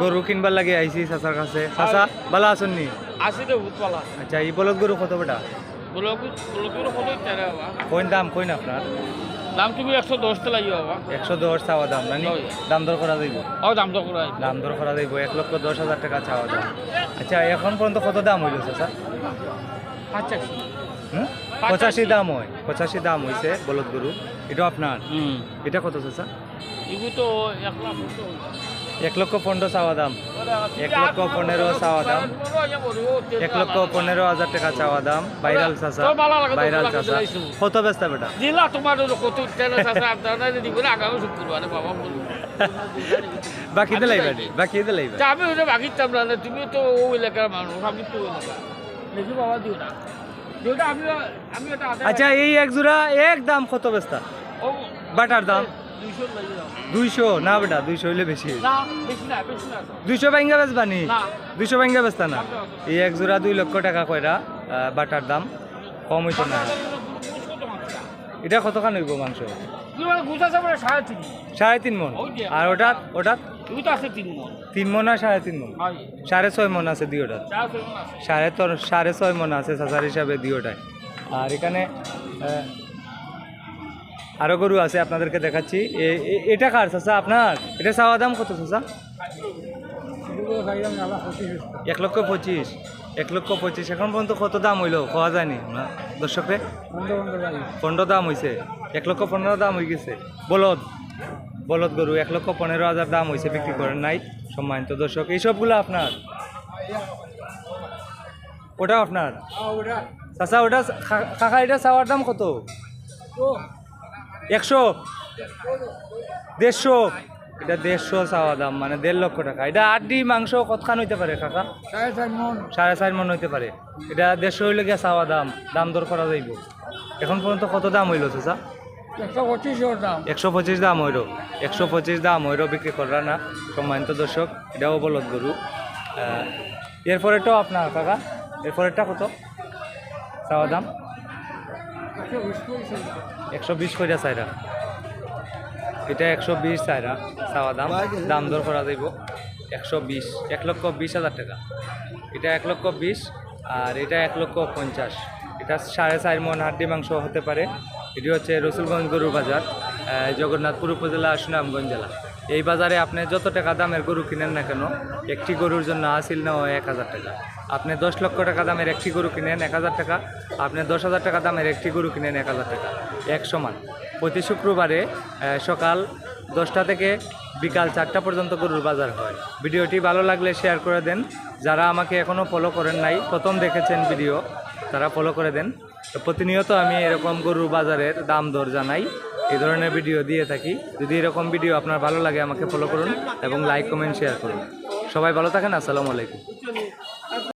গরু কিনবার লাগে আইসি চাচার কাছে। চাচা ভালো আছেন নি? আশি তো ভূত পালা আচ্ছা এই বলদ গরু কত বেটা? কোন দাম কোন আপনার দাম তুমি একশো দশটা লাগবে বাবা। একশো দশ চাওয়া দাম হয়। দাম দর করা যাইব? ও দাম তো করাই দাম দর করা যাইব এক লক্ষ দশ হাজার টাকা চাওয়া দাম। আচ্ছা এখন পর্যন্ত কত দাম হইল চাচা? পঁচাশি। দাম হয় পঁচাশি দাম হয়েছে বলদ গরু এটা আপনার এটা কত চাচা? এগুলো তো এক লাখ এক লক্ষ পনেরো চাওয়া দাম। এক লক্ষ পনেরো চাওয়া দাম। এক লক্ষ পনেরো হাজার টাকা চাওয়া দাম। বাইরাল ভালো লাগে চাচা। কত ব্যস্ত বেটা? দিলা তোমার বাকি দিলাই বাড়ি বাকি দিলাই আমি ওটা বাকিতাম না তুমি তো ও এলাকার মানুষ আমি তো দেখি বাবা দিও না আচ্ছা এই এক জোড়া এক দাম কত ব্যস্ত? ও বাটার দাম। দুইশো না বেটা দুইশো হইলে বেশি। দুইশো ব্যাঙ্গা বেচবানি দুইশো ব্যাঙ্গা বেচতা না? এই এক জোড়া দুই লক্ষ টাকা কয়রা বাটার দাম কম হইতো না। এটা কতখান হইব মাংস? আছে মানে সাড়ে তিন মন আর ওটা ওটা তিন মন আর সাড়ে তিন মন সাড়ে ছয় মন আছে মণ আছে। সাড়ে সাড়ে ছয় মন আছে চাচার হিসাবে দুইটায় আর এখানে আরও গরু আছে আপনাদেরকে দেখাচ্ছি। এটা কার চাচা আপনার? এটা চাওয়া দাম কত চাচা? এক লক্ষ পঁচিশ। এক লক্ষ পঁচিশ। এখন পর্যন্ত কত দাম হইল? খাওয়া যায়নি? না দর্শকরে? পনেরো দাম হয়েছে এক লক্ষ পনেরো দাম হয়ে গেছে। বলদ। বলদ গরু এক লক্ষ পনেরো হাজার দাম হয়েছে বিক্রি করেন নাই সম্মানিত দর্শক। এইসবগুলো আপনার? ওটা আপনার? চাচা ওটা কাকা এটা চাওয়ার দাম কত? একশো। দেড়শো। এটা দেড়শো চাওয়া দাম মানে দেড় লক্ষ টাকা। এটা আড্ডি মাংস কতখান হইতে পারে কাকা? সাড়ে চার মন। সাড়ে চার মন হইতে পারে। এটা দেড়শো হইলে গিয়ে চাওয়া দাম দাম দর করা যাইব। এখন পর্যন্ত কত দাম হইল চাচা? একশো পঁচিশ দাম হইল। একশো পঁচিশ দাম হইল বিক্রি করা না সম্মানিত দর্শক এটাও বলদ গরু। আহ, এরপরেরটাও আপনার কাকা? এরপরেরটা কত? চাওয়া দাম? একশো বিশ কইরা চাইরা। এটা একশো বিশ চাইরা। চাওয়া দাম দাম দর করা যাইব। একশো বিশ, এক লক্ষ বিশ হাজার টাকা। এটা এক লক্ষ বিশ আর এটা এক লক্ষ পঞ্চাশ। এটা সাড়ে চার মন হাড্ডি মাংস হতে পারে। এটি হচ্ছে রসুলগঞ্জ গরুর বাজার জগন্নাথপুর উপজেলা, সুনামগঞ্জ জেলা। এই বাজারে আপনি যত টাকা দামের গরু কিনেন না কেন, একটি গরুর জন্য আসিল নেওয়া এক হাজার টাকা। আপনি দশ লক্ষ টাকা দামের একটি গরু কিনেন এক হাজার টাকা, আপনি দশ হাজার টাকা দামের একটি গরু কিনেন এক হাজার টাকা। এক সমান। প্রতি শুক্রবারে সকাল দশটা থেকে বিকাল চারটা পর্যন্ত গরুর বাজার হয়। ভিডিওটি ভালো লাগলে শেয়ার করে দেন। যারা আমাকে এখনও ফলো করেন নাই, প্রথম দেখেছেন ভিডিও, তারা ফলো করে দেন। তো প্রতিনিয়ত আমি এরকম গরুর বাজারের দাম দর জানাই, এই ধরনের ভিডিও দিয়ে থাকি। যদি এরকম ভিডিও আপনার ভালো লাগে আমাকে ফলো করুন এবং লাইক কমেন্ট শেয়ার করুন। সবাই ভালো থাকেন, আসসালামু আলাইকুম।